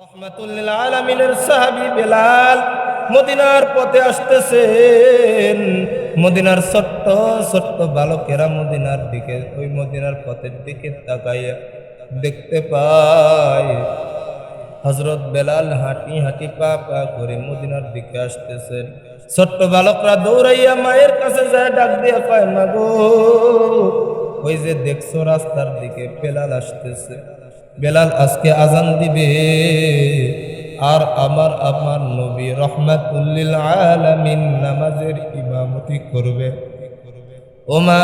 রহমাতুল্লিল আলমিনের সাহাবি বেলাল মদিনার পথে আসতেছেন। মদিনার ছোট্ট ছোট্ট বালকেরা মদিনার দিকে, ওই মদিনার পথের দিকে তাকাইয়া দেখতে পায়। হজরত বেলাল হাঁটি হাঁটি পা পা করে মদিনার দিকে আসতেছেন। ছোট্ট বালকরা দৌড়াইয়া মায়ের কাছে যায়, ডাক দিয়ে পায় মাগো ওই যে দেখছ রাস্তার দিকে, বেলাল আসতেছে। বেলাল আজকে আজান দিবে। আর আমার আমার নবী রহমাতুল্লিল আলামিন নামাজের ইমামতি করবে। ও মা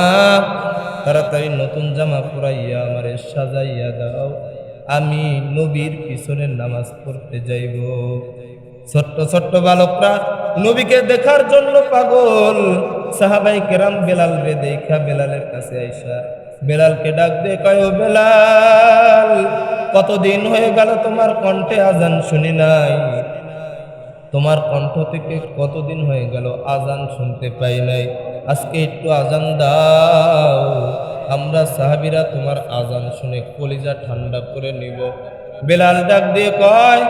তাড়াতাড়ি নতুন জামা পরাইয়া আমারে সাজাইয়া দাও। আমি নবীর পিছনে নামাজ পড়তে যাইব। ছোট্ট ছোট্ট বালকরা, নবীকে দেখার জন্য পাগল। সাহাবাই কেরাম বেলাল রে দেখা বেলালের কাছে আইসা বেলালকে ডাক দে কয় ও বেলাল, কতদিন হয়ে গেল তোমার কণ্ঠে আজান শুনি নাই। তোমার কণ্ঠ থেকে কতদিন হয়ে গেল আজান শুনতে পাই নাই। আজকে একটু আজান দাও, আমরা সাহাবিরা তোমার আজান শুনে কলিজা ঠান্ডা করে নিব। বেলাল ডাক দিয়ে কয়,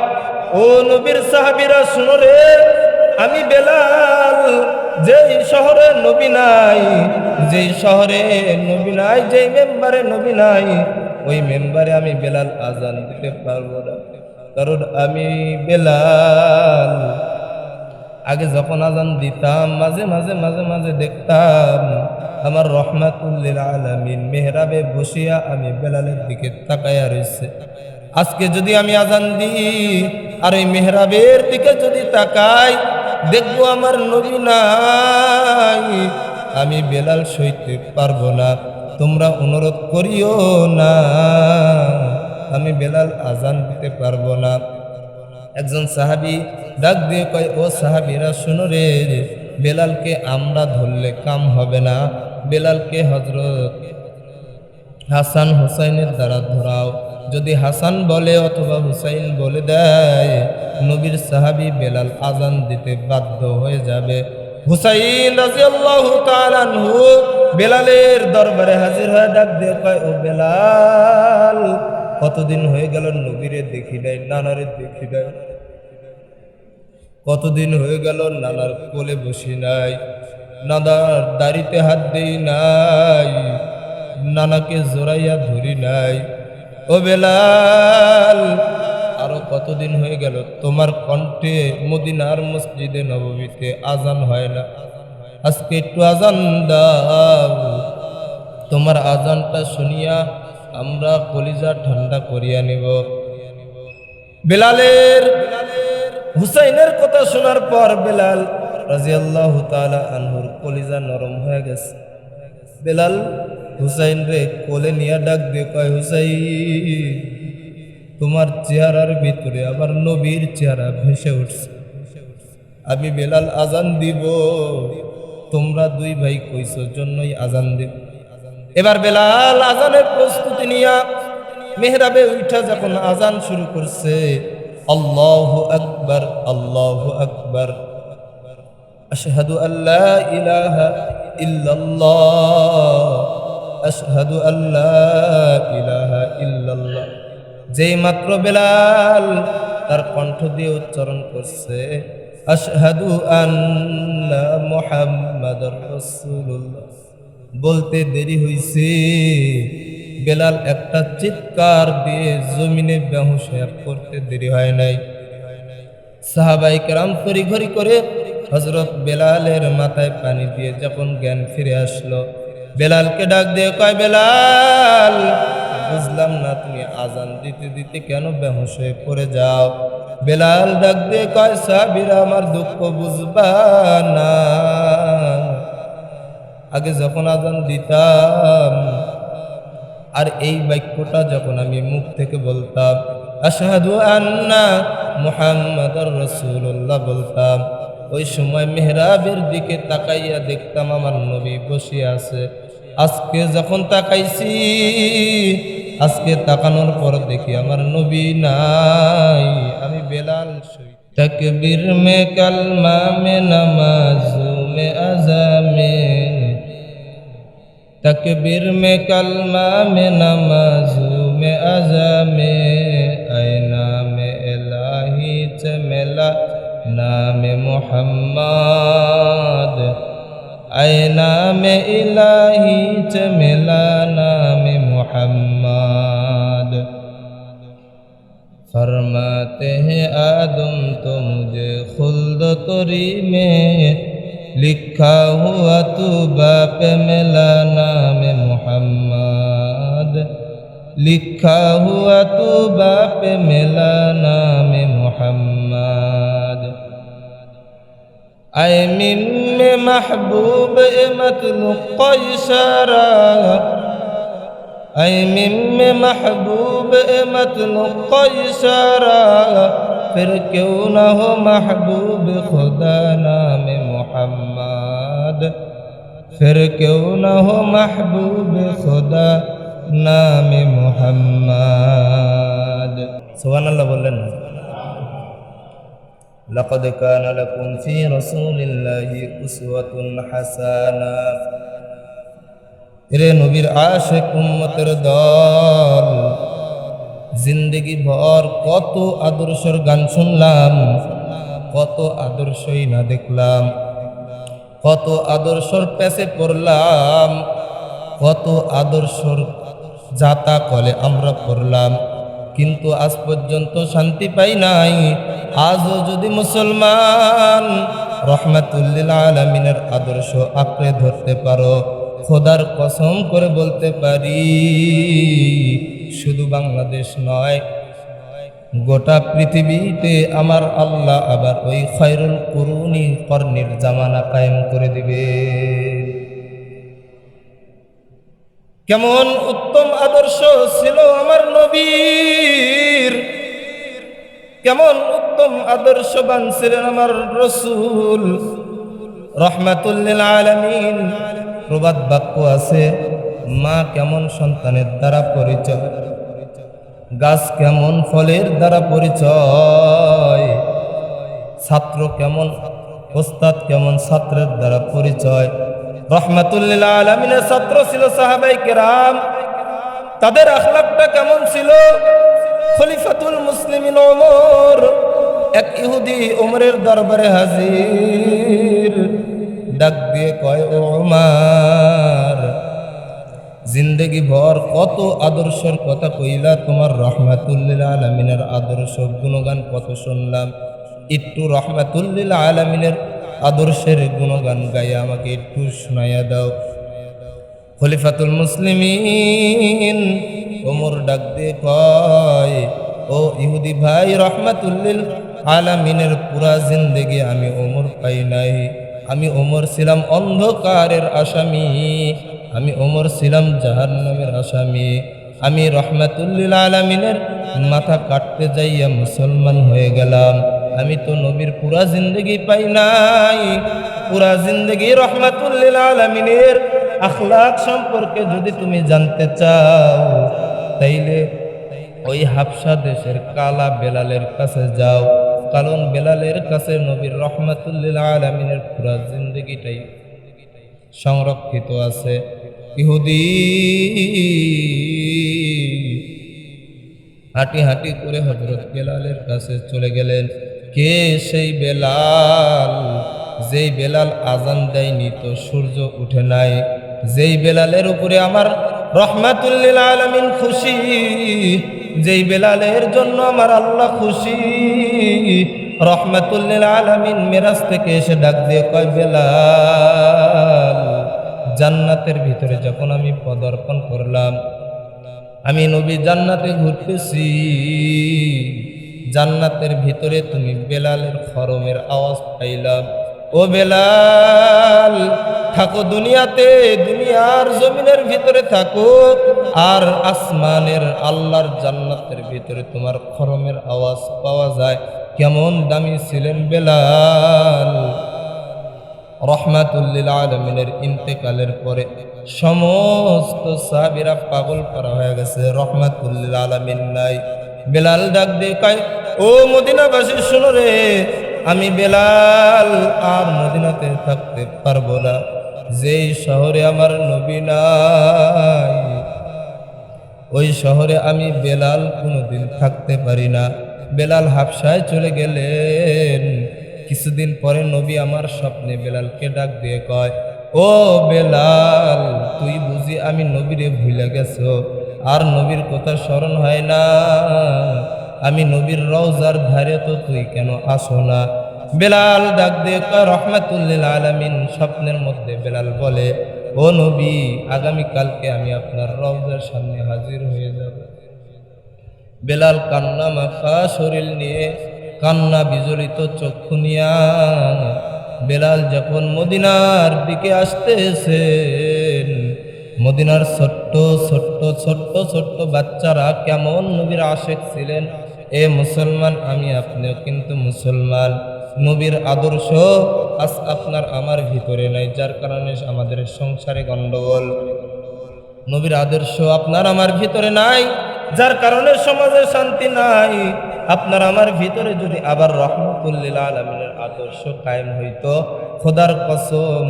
ও নবীর সাহাবিরা, শুনো রে, আমি বেলাল যেই শহরে নবী নাই, যেই শহরে নবী নাই, যেই মেম্বারে নবী নাই, ওই মেম্বারে আমি বেলাল আজান দিতে পারব না। কারণ আমি বেলাল। আগে যখন আজান দিতাম, মাঝে মাঝে মাঝে মাঝে দেখতাম, আমার রহমাতুল্লিল আলামিন মেহরাবে বসিয়া আমি বেলালের দিকে তাকাইয়া রয়েছে আজকে যদি আমি আজান দিই, আর এই মেহরাবের দিকে যদি তাকাই দেখব আমার নবী নাই। আমি বেলাল সইতে পারব না, তোমরা অনুরোধ করিও না। আমি বেলাল আজান দিতে পারব না। একজন সাহাবি ডাক দিয়ে কয়, ও সাহাবিরা, শুনো রে, বেলালকে আমরা ধরলে কাম হবে না। বেলালকে হজরত হাসান হুসাইনের দ্বারা ধরাও। যদি হাসান বলে অথবা হুসাইন বলে দেয়, নবীর সাহাবি বেলাল আজান দিতে বাধ্য হয়ে যাবে। হুসাইন রাজিয়াল্লাহু তাআলা বেলালের দরবারে হাজির হয়ে ডাক দিয়ে কয়, ও বেলাল, কতদিন হয়ে গেল নবীরে দেখি নাই, নানারে দেখি নাই। কতদিন হয়ে গেল নানার কোলে বসি নাই, নানার দাড়িতে হাত দেই নাই, নানাকে জোরাইয়া ধরি নাই। ও বেলাল, আরও কতদিন হয়ে গেল? তোমার কণ্ঠে মদিনার মসজিদে নবমীতে আজান হয় না। আজকে একটু আজান দাও। তোমার আজানটা শুনিয়া আমরা কলিজা ঠান্ডা করিয়া নিব। বেলালের, হুসাইনের কথা শোনার পর বেলাল রাজিয়াল্লাহ তাআলা আনহুর কলিজা নরম হয়ে গেছে। বেলাল হুসাইন রে কোলে নিয়ে ডাক দিয়ে কয়, হুসাইন, তোমার চেহারার ভিতরে আবার নবীর চেহারা ভেসে উঠছে। আমি বেলাল আজান দিব, তোমরা দুই ভাই কইছো জন্যই আজান দেব। এবার বেলাল আজানের প্রস্তুতি নিয়া মেহরাবে উঠা যখন আজান শুরু করছে, আল্লাহ আকবার আল্লাহ আকবার, আশহাদু আল্লাহ ইলাহা ইল্লাল্লাহ। আশহাদু আল্লাহ ইলাহা ইল্লাল্লাহ। যেই মাত্র বেলাল তার কণ্ঠ দিয়ে উচ্চারণ করছে, আশহাদু আন্না মুহাম্মাদুর রাসূলুল্লাহ। বলতে দেরি হইছে, বেলাল একটা চিৎকার দিয়ে জমিনে বেহুশ পড়তে দেরি হয় নাই। সাহাবাই কেরাম তড়িঘড়ি করে হজরত বেলালের মাথায় পানি দিয়ে যখন জ্ঞান ফিরে আসলো, বেলালকে ডাক দিয়ে কয়, বেলাল, বুঝলাম না তুমি আজান দিতে দিতে কেন বেহুশ হয়ে পড়ে যাও? বেলাল ডাক দিয়ে কয় সাবিরা আমার দুঃখ বুঝবা না। আগে যখন আজান দিতাম, আর এই বাক্যটা যখন আমি মুখ থেকে বলতাম, আশহাদু আন্না মুহাম্মাদুর রাসূলুল্লাহ বলতাম ওই সময় মেহরাবের দিকে তাকাইয়া দেখতাম আমার নবী বসে আছে। আজকে যখন তাকাইছি, আজকে তাকানোর পর দেখি আমার নবী নাই। আমি বেলাল সই তকবীর মে কালমা মে নামাজ মে আজামে তকবীর মে কালমা মে নামাজ মে আজামে আয়না মে এলাহি চমেলা নাম মোহাম্মদ। আয় নাম ইলাহি চমেলা নাম মোহাম্মদ। ফরমাতে হে আদম তো মুঝে খুলদ তরি মে লিখা হুয়া তু বাপ মেলা নামে মোহাম্মদ। লিখা হুয়া তু বাপ মেলা নাম আই মিম্মে মাহবুব এ মতলুব কয়সারা আই মিম্মে মাহবুব এ মতলুব কয়সারা ফির কেউ না হো মাহবুব খোদা নামে মোহাম্মদ ফির কেউ না হো মাহবুব খোদা নামে মোহাম্মদ সোহান আল্লাহ বললেন না لقد كان لكم في رسول الله أسوة حسنة রে নবীর আশেক উম্মতের দল জিন্দগি ভর কত আদর্শর গান শুনলাম কত আদর্শই না দেখলাম কত আদর্শর পেছে পড়লাম কত আদর্শর যাতা কলে আমরা পড়লাম কিন্তু আজ পর্যন্ত শান্তি পাই নাই। আজও যদি মুসলমান রহমাতুল্লিল আলমিনের আদর্শ আঁকড়ে ধরতে পারো, খোদার কসম করে বলতে পারি, শুধু বাংলাদেশ নয়, গোটা পৃথিবীতে আমার আল্লাহ আবার ওই খয়রুল করুনি কর্ণের জামানা কায়েম করে দিবে। কেমন উত্তম আদর্শ ছিল আমার নবীর কেমন উত্তম আদর্শবান ছিলেন আমার রসুল। রহমাতুল্লিল আলমিন। প্রবাদ বাক্য আছে, মা কেমন সন্তানের দ্বারা পরিচয়? গাছ কেমন ফলের দ্বারা পরিচয়? ছাত্র কেমন, ওস্তাদ কেমন ছাত্রের দ্বারা পরিচয়? রহমাতুল্লিল ছাত্র ছিল সাহাবাই কেরাম। তাদের আখলাকটা কেমন ছিল? খলিফাতুল মুসলিমিন ওমর, এক ইহুদি ওমরের দরবারে হাজির। ডাক দিয়ে কয় ওমার, জিন্দগি ভর, কত আদর্শের কথা কইলা, তোমার রহমাতুল্লিল আলমিনের আদর্শ গুণগান কত শুনলাম। একটু রহমাতুল্লিল আলমিনের আদর্শের গুণগান গাইয়া আমাকে একটু শোনাইয়া দাও। খলিফাতুল মুসলিমিন। ওমর ডাক দিয়ে কয়, ও ইহুদি ভাই রহমাতুল্লিল আলামিনের পুরা জিন্দেগি আমি ওমর পাই নাই। আমি ওমর ছিলাম অন্ধকারের আসামি। আমি ওমর ছিলাম জাহার নামের আসামি। আমি রহমাতুল্লিল আলামিনের মাথা কাটতে যাইয়া মুসলমান হয়ে গেলাম। আমি তো নবীর পুরা জিন্দগি পাই নাই। পুরা জিন্দগি রহমাতুল্লিল আলামিনের আখলাক সম্পর্কে যদি তুমি জানতে চাও, তাইলে ওই হাফসা দেশের কালা বেলালের কাছে যাও। কারণ বেলালের কাছে নবীর রহমাতুল্লিল আলমিনের পুরা জিন্দগিটাই সংরক্ষিত আছে। ইহুদি হাঁটি হাঁটি করে হজরত বেলালের কাছে চলে গেলেন। কে সেই বেলাল? যেই বেলাল আজান দেয়নি তো সূর্য উঠে নাই। যেই বেলালের উপরে আমার রহমাতুল্লিল আলমিন খুশি, যেই বেলালের জন্য আমার আল্লাহ খুশি রহমাতুল্লিল আলমিন মেরাজ থেকে এসে ডাক দিয়ে কয়, বেলাল, জান্নাতের ভিতরে যখন আমি পদার্পণ করলাম, আমি নবী জান্নাতে ঘুরতেছি। জান্নাতের ভিতরে তুমি বেলালের খরমের আওয়াজ পাইলাম। ও বেলাল, থাকো দুনিয়াতে, দুনিয়ার জমিনের ভিতরে থাকো, আর আসমানের আল্লাহর জান্নাতের ভিতরে তোমার খরমের আওয়াজ পাওয়া যায়। কেমন দামি ছিলেন বেলাল। রহমাতুল্লিল আলমিনের ইন্তেকালের পরে সমস্ত সাহাবিরা পাগল করা হয়ে গেছে রহমাতুল্লিল আলমিন নাই। বেলাল ডাক দিয়ে কয়, ও মদিনাবাসী, শুনো রে আমি বেলাল, আর মদিনাতে থাকতে পারব না। যেই শহরে আমার নবী নাই, ওই শহরে আমি বেলাল কোনোদিন থাকতে পারি না। বেলাল হাফসায় চলে গেলেন। কিছুদিন পরে নবী আমার স্বপ্নে বেলালকে ডাক দিয়ে কয়, ও বেলাল, তুই বুঝি আমি নবীরে ভুলে গেছো? আর নবীর কথা স্মরণ হয় না? আমি নবীর রওজার ধারে তো তুই কেন আসো না? বেলাল ডাক দিয়ে রহমাতুল্লিল আলামিন। স্বপ্নের মধ্যে বেলাল বলে, ও নবী আগামীকালকে আমি আপনার রওজার সামনে হাজির হয়ে যাব। বেলাল কান্না মাখা শরীর নিয়ে কান্না বিজড়িত চক্ষু নিয়া বেলাল যখন মদিনার দিকে আসতেছেন, মদিনার ছোট্ট ছোট্ট ছোট্ট ছোট্ট বাচ্চারা কেমন নবীর আশেক ছিলেন? এ মুসলমান, আমি আপনিও কিন্তু মুসলমান। নবীর আদর্শ আজ আপনার আমার ভিতরে নাই, যার কারণে আমাদের সংসারে গণ্ডগোল নবীর আদর্শ আপনার আমার ভিতরে নাই, যার কারণে সমাজে শান্তি নাই। আপনার আমার ভিতরে যদি আবার রহমতুল্লিল আলমিনের আদর্শ কায়েম হইতো, খোদার কসম,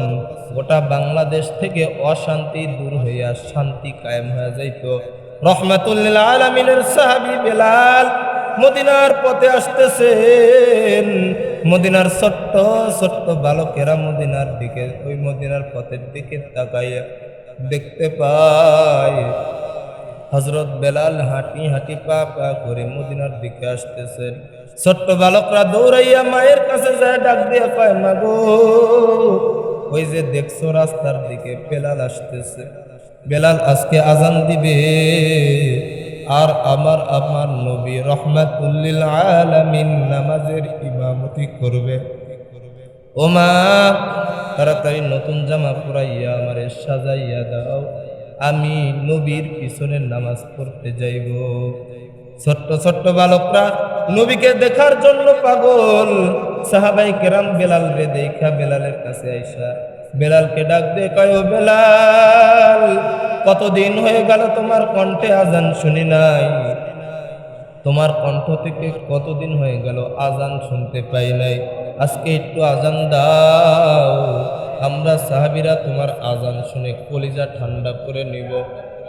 গোটা বাংলাদেশ থেকে অশান্তি দূর হইয়া শান্তি কায়েম হয়ে যাইত। রহমতুল্লিল আলমিনের সাহাবি বেলাল মদিনার পথে আসতেছেন। মদিনার ছোট্ট ছোট্ট বালকেরা মদিনার দিকে, ওই মদিনার পথের দিকে তাকাইয়া দেখতে পায়। হজরত বেলাল হাঁটি হাঁটি পা পা করে মদিনার দিকে আসতেছেন। ছোট্ট বালকরা দৌড়াইয়া মায়ের কাছে যায়, ডাক দিয়ে কয় মাগো ওই যে দেখছ রাস্তার দিকে বেলাল আসতেছে। বেলাল আজকে আজান দিবে। আর আমার আমার নবী রহমাতুল্লিল আলামিন নামাজের ইমামতি করবে। ও মা তাড়াতাড়ি নতুন জামা পরাইয়া আমারে সাজাইয়া দাও। আমি নবীর পিছনে নামাজ পড়তে যাইব। ছোট্ট ছোট্ট বালকরা নবীকে দেখার জন্য পাগল। সাহাবাই কেরাম বেলাল রে দেখা বেলালের কাছে আইসা, বেলালকে ডাক দিয়ে কয় বেলাল কতদিন হয়ে গেল তোমার কণ্ঠে আজান শুনি নাই। তোমার কণ্ঠ থেকে কতদিন হয়ে গেল আজান শুনতে পাই নাই। আজকে একটু আজান দাও। আমরা সাহাবিরা তোমার আজান শুনে কলিজা ঠান্ডা করে নিব।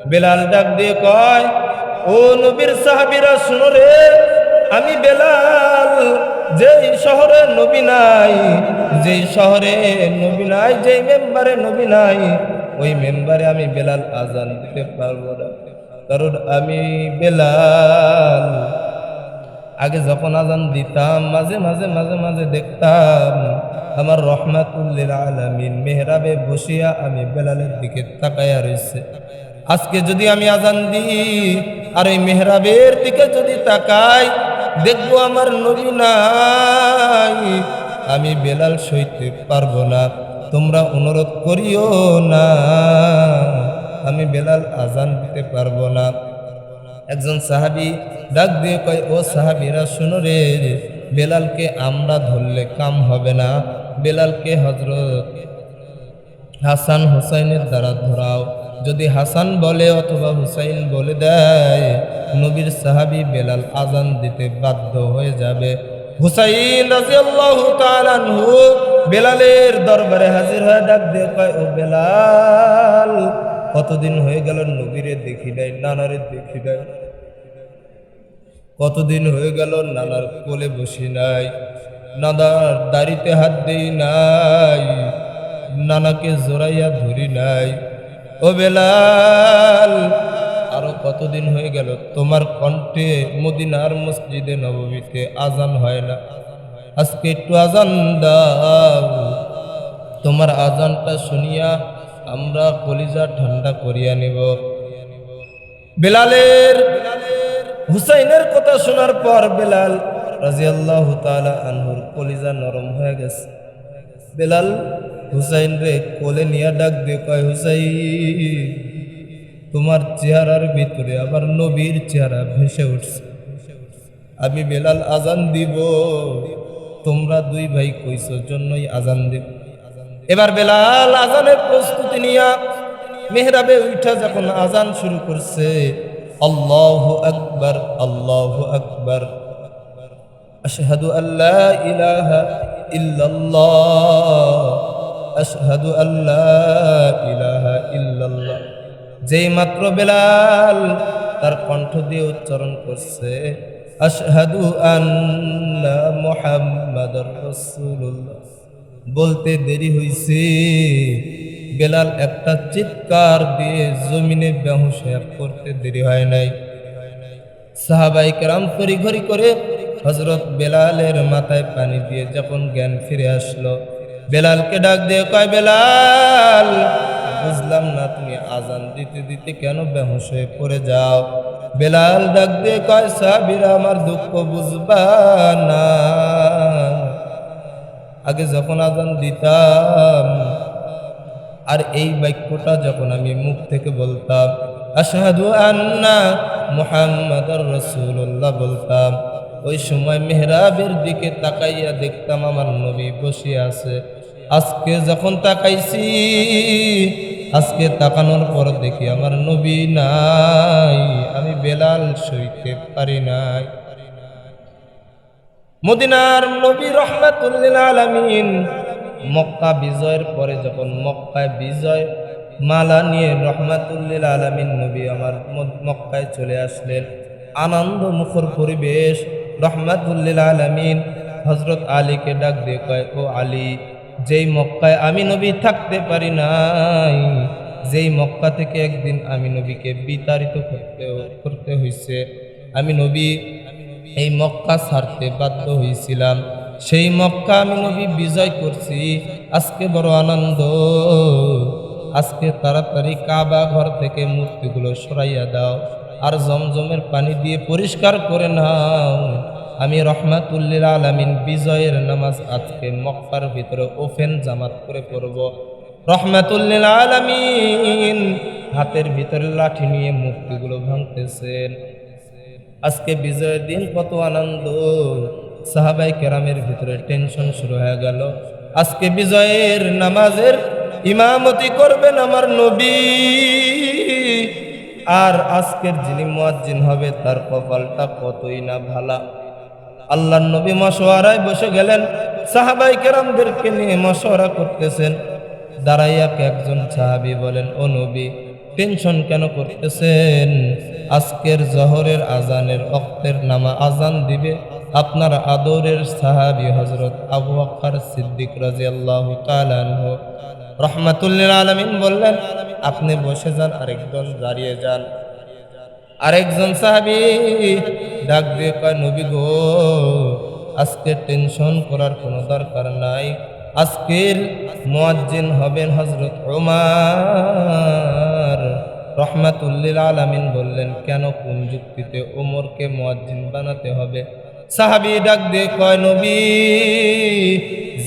বেলাল ডাক দিয়ে কয়, ও নবীর সাহাবিরা, শুনো রে। আমি বেলাল, যেই শহরে নবী নাই, যেই শহরে নবী নাই, যেই মেম্বারে নবী নাই ওই মেম্বারে আমি বেলাল আজান দিতে পারব না। কারণ আমি বেলাল। আগে যখন আজান দিতাম, মাঝে মাঝে মাঝে মাঝে দেখতাম, আমার রহমাতুল্লিল আলামিন মেহরাবে বসিয়া আমি বেলালের দিকে তাকাইয়া রয়েছে আজকে যদি আমি আজান দিই, আর এই মেহরাবের দিকে যদি তাকাই, দেখব আমার নবী নাই। আমি বেলাল সইতে পারব না। তোমরা অনুরোধ করিও না। আমি বেলাল আজান দিতে পারব না। একজন সাহাবি ডাক দিয়ে কয়, ও সাহাবিরা, শুনো রে, বেলালকে আমরা ধরলে কাম হবে না। বেলালকে হজরত হাসান হুসাইনের দ্বারা ধরাও। যদি হাসান বলে অথবা হুসাইন বলে দেয়, নবীর সাহাবি বেলাল আজান দিতে বাধ্য হয়ে যাবে। হুসাইন রাজিয়াল্লাহু তাআলা আনহু বেলালের দরবারে হাজির হয়ে ডাক দিয়ে ও বেলাল, কতদিন হয়ে গেল নবীরে দেখি নাই, নানারে দেখি নাই। কতদিন হয়ে গেল নানার কোলে বসি নাই, নানার দাড়িতে হাত দেই নাই, নানাকে জোরাইয়া ধরি নাই। ও বেলাল কতদিন হয়ে গেল? তোমার কণ্ঠে মদিনার মসজিদে নবমীতে আজান হয় না। আজকে একটু আজান দাও। তোমার আজানটা শুনিয়া আমরা কলিজা ঠান্ডা করিয়া নিব। বেলালের, হুসাইনের কথা শোনার পর বেলাল রাজিয়াল্লাহু তাআলা আনহুর কলিজা নরম হয়ে গেছে। বেলাল হুসাইন রে কোলে নিয়ে ডাক দিয়ে কয়, হুসাইন। তোমার চেহারার ভিতরে আবার নবীর চেহারা ভেসে উঠছে। আমি বেলাল আজান দিব। তোমরা দুই ভাই কইছো, জন্যই আজান দিব। এবার বেলাল আজানের প্রস্তুতি নিয়া মেহরাবে উঠা যখন আজান শুরু করছে, আল্লাহ আকবার আল্লাহ আকবার। আশহাদু আল্লাহ ইলাহা ইল্লাল্লাহ। আশহাদু আল্লাহ ইলাহা ইল্লাল্লাহ। যেই মাত্র বেলাল তার কণ্ঠ দিয়ে উচ্চারণ করছে, আশহাদু আন্না মুহাম্মাদুর রাসূলুল্লাহ। বলতে দেরি হইছে। বেলাল একটা চিৎকার দিয়ে জমিনে বেহুশ করতে দেরি হয় নাই। সাহাবাই কেরাম তড়িঘড়ি করে হজরত বেলালের মাথায় পানি দিয়ে যখন জ্ঞান ফিরে আসলো, বেলালকে ডাক দিয়ে কয়, বেলাল বুঝলাম না, তুমি আজান দিতে দিতে কেন বেহুশ হয়ে পড়ে যাও? বেলাল ডাক দিয়ে কয় সাবিরা আমার দুঃখ বুঝবা না। আগে যখন আজান দিতাম, আর এই বাক্যটা যখন আমি মুখ থেকে বলতাম, আশহাদু আন্না মুহাম্মাদুর রাসূলুল্লাহ বলতাম, ওই সময় মেহরাবের দিকে তাকাইয়া দেখতাম আমার নবী বসে আছে। আজকে যখন তাকাইছি, আজকে তাকানোর পর দেখি আমার নবী নাই, আমি বেলাল সইতে পারি নাই। মদিনার নবী রহমাতুল্লিল আলামিন মক্কা বিজয়ের পরে যখন মক্কায় বিজয় মালা নিয়ে রহমাতুল্লিল আলামিন নবী আমার মক্কায় চলে আসলেন। আনন্দ মুখর পরিবেশ রহমাতুল্লিল আলামিন হজরত আলীকে ডাক দিয়ে কয়, ও আলী যেই মক্কায় আমি নবী থাকতে পারি নাই, যেই মক্কা থেকে একদিন আমি নবীকে বিতাড়িত করতে করতে হয়েছে আমি নবী এই মক্কা ছাড়তে বাধ্য হয়েছিলাম সেই মক্কা আমি নবী বিজয় করছি। আজকে বড় আনন্দ। আজকে তাড়াতাড়ি কাবা ঘর থেকে মূর্তিগুলো সরাইয়া দাও। আর জমজমের পানি দিয়ে পরিষ্কার করে নাও। আমি রহমাতুল্লিল আলামিন বিজয়ের নামাজ আজকে মক্কার ভিতরে ওফেন জামাত করে পড়ব। রহমাতুল্লিল আলামিন হাতের ভিতরে লাঠি নিয়ে মূর্তিগুলো ভাঙতেছেন। আজকে বিজয়ের দিন, কত আনন্দ। সাহাবাই কেরামের ভিতরে টেনশন শুরু হয়ে গেল। আজকে বিজয়ের নামাজের ইমামতি করবেন আমার নবী। আর আজকের যিনি মুয়াজ্জিন হবে, তার কপালটা কতই না ভালা। আল্লাহ নবী মশওয়ারায় বসে গেলেন। সাহাবাই কেরামদেরকে নিয়ে মশওয়ারা করতেছেন। দাঁড়াইয়াকে একজন সাহাবি বলেন, ও নবী টেনশন কেন করতেছেন? আজকের জহরের আজানের অক্তের নামা আজান দিবে আপনার আদরের সাহাবি হজরত আবু আক্কার সিদ্দিক রাজিয়াল্লাহু তাআলা আনহু। রহমাতুল্লিল আলামিন বললেন, আপনি বসে যান, আরেকজন দাঁড়িয়ে যান। আরেকজন সাহাবি ডাক দিয়ে কয়, নবী গো, আজকে টেনশন করার কোনো দরকার নাই। আজকের মুয়াজ্জিন হবেন হজরত ওমার রহমাতুল্লিল আলামিন বললেন, কেন কোন যুক্তিতে ওমরকে মুয়াজ্জিন বানাতে হবে? সাহাবি ডাক দিয়ে কয়, নবী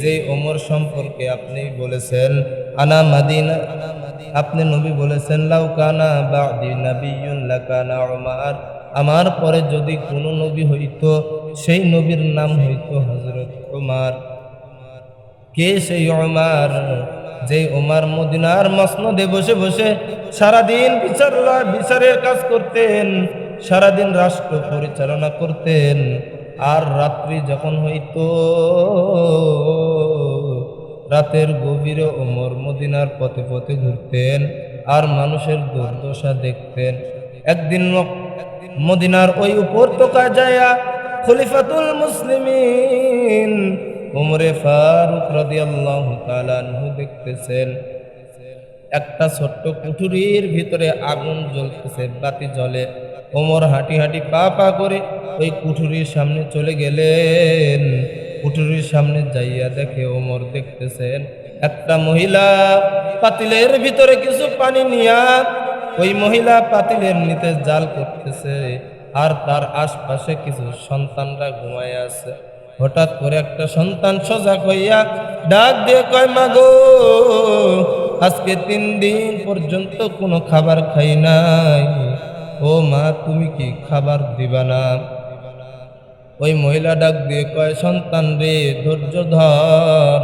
যে ওমর সম্পর্কে আপনি বলেছেন, আনা মাদিনা আপনি নবী বলেছেন লাউকানা বাদি লাকানা উমার। আমার পরে যদি কোনো নবী হইতো, সেই নবীর নাম হইতো হজরত উমার। কে সেই ওমার যে ওমার মদিনার মসনদে বসে বসে সারাদিন বিচার বিচারের কাজ করতেন, সারাদিন রাষ্ট্র পরিচালনা করতেন। আর রাত্রি যখন হইতো, রাতের গভীরে ওমর মদিনার পথে পথে ঘুরতেন আর মানুষের দুর্দশা দেখতেন। একদিন মদিনার ওই উপত্যকায় যায়া খলিফাতুল মুসলিমিন ওমরে ফারুক রাদিয়াল্লাহু তাআলা আনহু দেখতেছেন। একটা ছোট্ট কুঠুরির ভিতরে আগুন জ্বলতেছে, বাতি জ্বলে। ওমর হাঁটি হাঁটি পা পা করে ওই কুঠুরির সামনে চলে গেলেন। কুঠুরির সামনে যাইয়া দেখে ওমর দেখতেছেন, একটা মহিলা পাতিলের ভিতরে কিছু পানি নিয়া ওই মহিলা পাতিলের নিতে জাল করতেছে আর তার আশপাশে কিছু সন্তানরা ঘুমায় আছে। হঠাৎ করে একটা সন্তান সজাগ হইয়া ডাক দিয়ে কয়, মাগো, আজকে তিন দিন পর্যন্ত কোনো খাবার খাই নাই। ও মা, তুমি কি খাবার দিবা না? ওই মহিলা ডাক দিয়ে কয়, সন্তান রে, ধৈর্য ধর।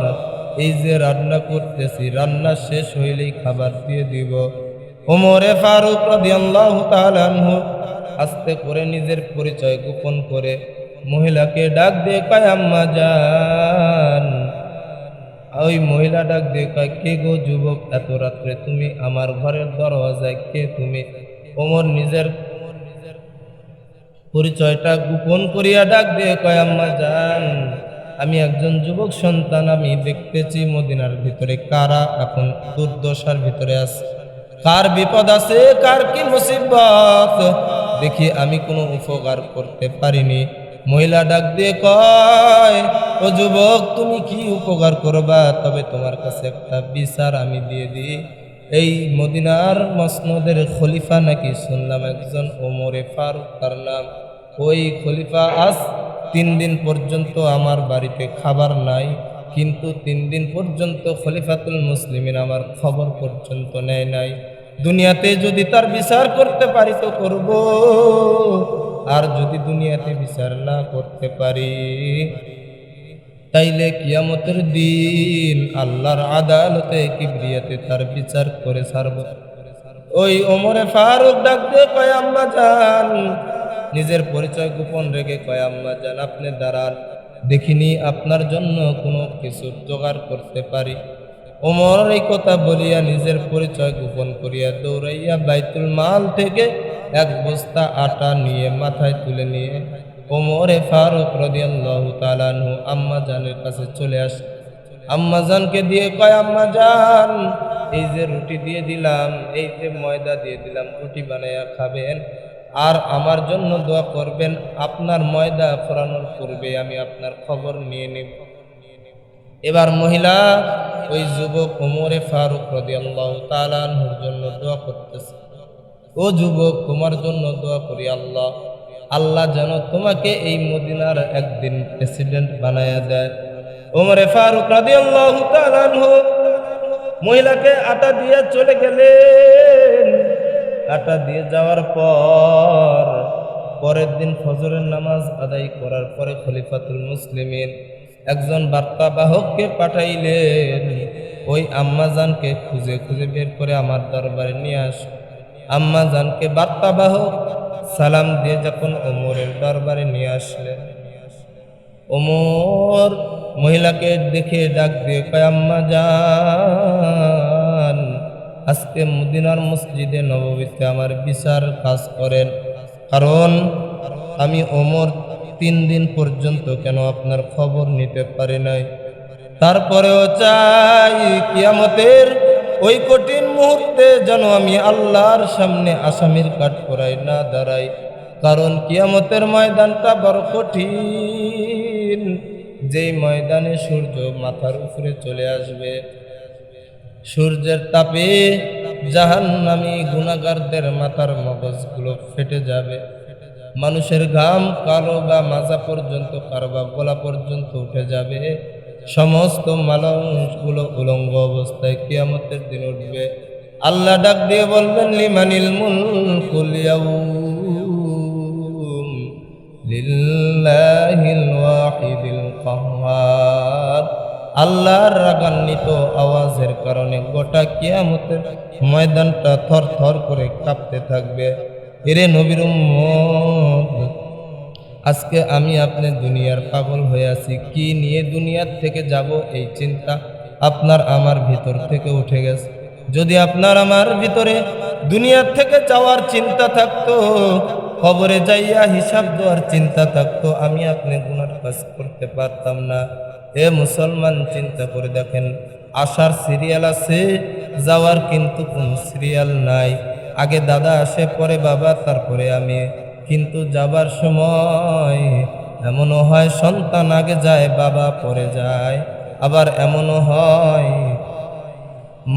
এই যে রান্না করতেছি, রান্না শেষ হইলেই খাবার দিয়ে দিব। ওমরে ফারুক আস্তে করে নিজের পরিচয় গোপন করে মহিলাকে ডাক দিয়ে কয়, আম্মা যান ওই মহিলা ডাক দিয়ে কয়, কে গো যুবক, এত রাত্রে তুমি আমার ঘরের দরওয়াজায় কে তুমি? ওমর নিজের পরিচয়টা গোপন করিয়া ডাক দিয়ে কয়, আম্মা যান আমি একজন যুবক সন্তান, আমি দেখতেছি মদিনার ভিতরে কারা এখন দুর্দশার ভিতরে আছে। কার বিপদ আছে, কার কি মুসিবত, দেখি আমি কোনো উপকার করতে পারিনি। মহিলা ডাক দিয়ে কয়, ও যুবক, তুমি কি উপকার করবা? তবে তোমার কাছে একটা বিচার আমি দিয়ে দিই। এই মদিনার মসনদের খলিফা নাকি শুনলাম একজন ওমরে ফারুক, তার নাম। ওই খলিফা আজ তিন দিন পর্যন্ত আমার বাড়িতে খাবার নাই, কিন্তু তিন দিন পর্যন্ত খলিফাতুল মুসলিমিন আমার খবর পর্যন্ত নেয় নাই। দুনিয়াতে যদি তার বিচার করতে পারি তো করব, আর যদি দুনিয়াতে বিচার না করতে পারি তাইলে কিয়ামতের দিন আল্লাহর আদালতে কিবরিয়াতে তার বিচার করে ছাড়ব। ওই ওমরে ফারুক ডাক দিয়ে কয়, আম্মা যান নিজের পরিচয় গোপন রেখে কয়, আম্মা যান আপনি দাঁড়ান। দেখিনি আপনার জন্য কোনো কিছু জোগাড় করতে পারি। ওমর এই কথা বলিয়া নিজের পরিচয় গোপন করিয়া দৌড়াইয়া বাইতুল মাল থেকে এক বস্তা আটা নিয়ে মাথায় তুলে নিয়ে ওমরে ফারুক রদিয়াল্লাহু তাআলাহু আম্মা জানের কাছে চলে আসে। আম্মা জানকে দিয়ে কয়, আম্মা জান, এই যে রুটি দিয়ে দিলাম, এই যে ময়দা দিয়ে দিলাম, রুটি বানাইয়া খাবেন আর আমার জন্য দোয়া করবেন, আপনার ময়দা ফোরানোর পূর্বে আমি আপনার খবর নিয়ে নেব। এবার মহিলা ওই যুবক ওমরে ফারুক রদিয়াল্লাহু তাআলাহুর জন্য দোয়া করতেছে। ও যুবক, তোমার জন্য দোয়া করি আল্লাহ আল্লাহ যেন তোমাকে এই মদিনার একদিন প্রেসিডেন্ট বানায়া দেয়। ওমরে ফারুক রাদিয়াল্লাহু তাআলা মহিলাকে আটা দিয়ে চলে গেলেন। আটা দিয়ে যাওয়ার পর পরের দিন ফজরের নামাজ আদায় করার পরে খলিফাতুল মুসলিমিন একজন বার্তাবাহককে পাঠাইলেন, ওই আম্মাজানকে খুঁজে খুঁজে বের করে আমার দরবারে নিয়ে আস। আম্মাজানকে বার্তাবাহক সালাম দিয়ে যখন ওমরের দরবারে নিয়ে আসলেন, ওমর মহিলাকে দেখে ডাক দিয়ে কয়, আম্মা যান আজকে মদিনার মসজিদে নববীতে আমার বিচার কাজ করেন। কারণ আমি ওমর তিন দিন পর্যন্ত কেন আপনার খবর নিতে পারি নাই। তারপরেও চাই কিয়ামতের ওই কঠিন মুহূর্তে যেন আমি আল্লাহর সামনে আসামির কাঠ করাই না দাঁড়াই, কারণ কিয়ামতের ময়দানটা বড় কঠিন। যেই ময়দানে সূর্য মাথার উপরে চলে আসবে, সূর্যের তাপে জাহান্নামী গুণাগারদের মাথার মগজগুলো ফেটে যাবে। মানুষের ঘাম কালো বা মাজা পর্যন্ত কারও বা গলা পর্যন্ত উঠে যাবে। সমস্ত মানুষগুলো উলঙ্গ অবস্থায় কিয়ামতের দিন উঠবে। আল্লাহ ডাক দিয়ে বলবেন, লিমানিল মুলকুল ইয়াউম লিল্লাহিল ওয়াহিদিল কাহ্হার আল্লাহর রাগান্বিত আওয়াজের কারণে গোটা কিয়ামতের ময়দানটা থর থর করে কাঁপতে থাকবে। এরে নবীর উম্মত! আজকে আমি আপনি দুনিয়ার পাগল হয়ে আছি। কি নিয়ে দুনিয়ার থেকে যাব এই চিন্তা আপনার আমার ভিতর থেকে উঠে গেছে। যদি আপনার আমার ভিতরে দুনিয়ার থেকে যাওয়ার চিন্তা থাকতো খবরে যাইয়া হিসাব দেওয়ার চিন্তা থাকতো, আমি আপনি গুনার কাজ করতে পারতাম না। এ মুসলমান, চিন্তা করে দেখেন আসার সিরিয়াল আছে, যাওয়ার কিন্তু কোনো সিরিয়াল নাই। আগে দাদা আসে, পরে বাবা, তারপরে আমি। কিন্তু যাবার সময় এমনও হয় সন্তান আগে যায়, বাবা পরে যায়। আবার এমনও হয়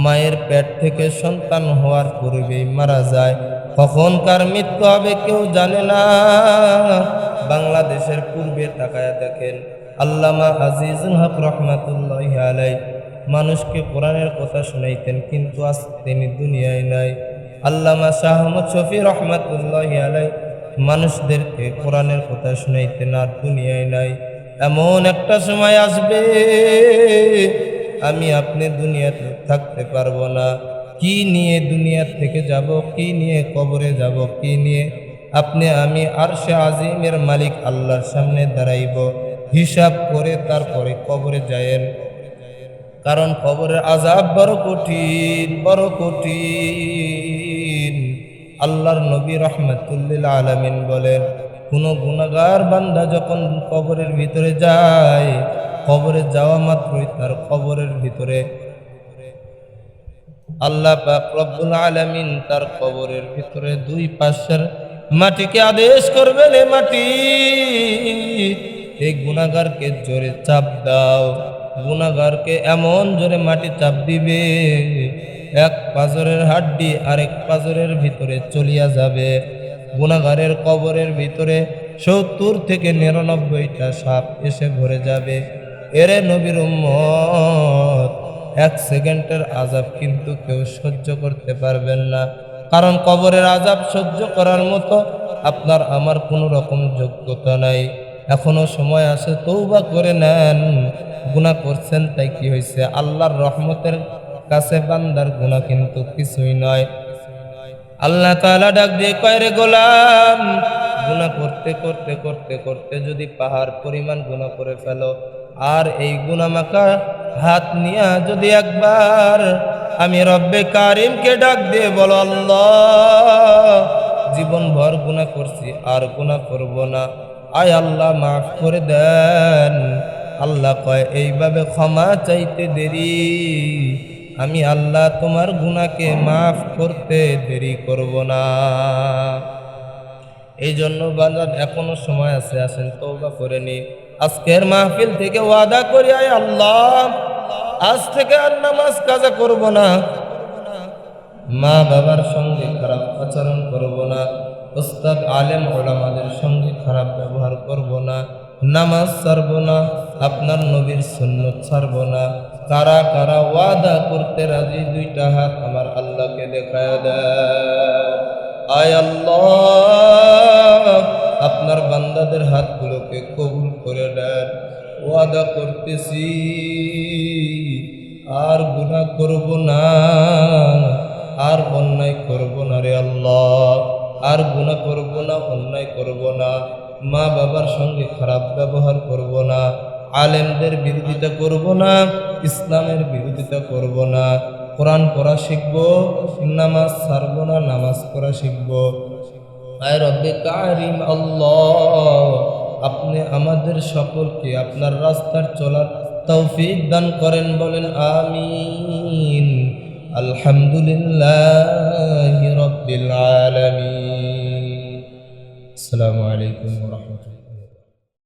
মায়ের পেট থেকে সন্তান হওয়ার পূর্বেই মারা যায়। কখন কার মৃত্যু হবে কেউ জানে না। বাংলাদেশের পূর্বে তাকায় দেখেন, আল্লামা আজিজুল হক রহমাতুল্লাহ আলাই মানুষকে কোরআনের কথা শুনাইতেন, কিন্তু আজ তিনি দুনিয়ায় নাই। আল্লামা শাহমদ শফি রহমাতুল্লাহ আলাই মানুষদেরকে কোরআনের কথা শুনাইতে আর দুনিয়ায় নাই। এমন একটা সময় আসবে, আমি আপনি দুনিয়াতে থাকতে পারব না। কি নিয়ে দুনিয়ার থেকে যাব, কি নিয়ে কবরে যাব, কি নিয়ে? আপনি, আমি আর সে আজিমের মালিক আল্লাহর সামনে দাঁড়াইব। হিসাব করে তারপরে কবরে যায়েন। কারণ কবরের আজাব বড় কঠিন বড় কঠিন। আল্লাহর নবী রহমতুল্লিল আলমিন বলেন কোনো গুণাগার বান্দা যখন কবরের ভিতরে যায়, কবরে যাওয়া মাত্রই তার কবরের ভিতরে। আল্লাহ পাক রব্বুল আলামিন তার কবরের ভিতরে দুই পাশের মাটিকে আদেশ করবেন, এ মাটি এই গুণাগারকে জোরে চাপ দাও গুণাগারকে এমন জোরে মাটি চাপ দিবে এক পাজরের হাড্ডি আরেক পাজরের ভিতরে চলিয়া যাবে। গুণাগারের কবরের ভিতরে সত্তর থেকে নিরানব্বইটা সাপ এসে ভরে যাবে। এরে নবীর উম্মত, এক সেকেন্ডের আজাব কিন্তু কেউ সহ্য করতে পারবেন না। কারণ কবরের আজাব সহ্য করার মতো আপনার আমার কোনো রকম যোগ্যতা নাই। এখনও সময় আছে তৌবা করে নেন। গুনাহ করছেন তাই কি হয়েছে আল্লাহর রহমতের কাছে বান্দার গুনাহ কিন্তু কিছুই নয়। আল্লাহ তাআলা ডাক দিয়ে কয়, রে গোলাম গুনাহ করতে করতে করতে করতে যদি পাহাড় পরিমাণ গুনাহ করে ফেলো, আর এই গুনামাকা হাত নিয়া যদি একবার আমি রব্বে কারিমকে ডাক দিয়ে বলো, আল্লাহ, জীবন ভর গুনাহ করছি, আর গুনাহ করব না। আয় আল্লাহ, মাফ করে দেন। আল্লাহ কয়, এইভাবে ক্ষমা চাইতে দেরি আমি আল্লাহ তোমার গুণাকে মাফ করতে দেরি করব না। এই জন্য বাজার এখনও সময় আছে, আসেন তৌবা করে নি আজকের মাহফিল থেকে ওয়াদা করি, আয় আল্লাহ, আজ থেকে আর নামাজ কাজা করব না। মা বাবার সঙ্গে খারাপ আচরণ করব না। ওস্তাদ, আলেম, ওলামাদের সঙ্গে খারাপ ব্যবহার করব না। নামাজ ছাড়ব না। আপনার নবীর সুন্নত ছাড়ব না। কারা কারা ওয়াদা করতে রাজি, দুইটা হাত আমার আল্লাহকে দেখায় দেয়। আয় আল্লাহ, আপনার বান্দাদের হাতগুলোকে কবুল করে দেন ওয়াদা করতেছি, আর গুনাহ করব না, আর অন্যায় করব না রে আল্লাহ। আর গুনাহ করব না, অন্যায় করব না। মা বাবার সঙ্গে খারাপ ব্যবহার করব না। আলেমদের বিরোধিতা করব না, ইসলামের বিরোধিতা করব না। কোরআন পড়া শিখব, নামাজ ছাড়ব না, নামাজ পড়া শিখব। আয় রব্বে কারিম আল্লাহ, আপনি আমাদের সকলকে আপনার রাস্তার চলার তৌফিক দান করেন, বলেন আমিন। আলহামদুলিল্লাহ রব্বিল আলামিন। আসসালামু আলাইকুম ওয়া রাহমাতুল্লাহ।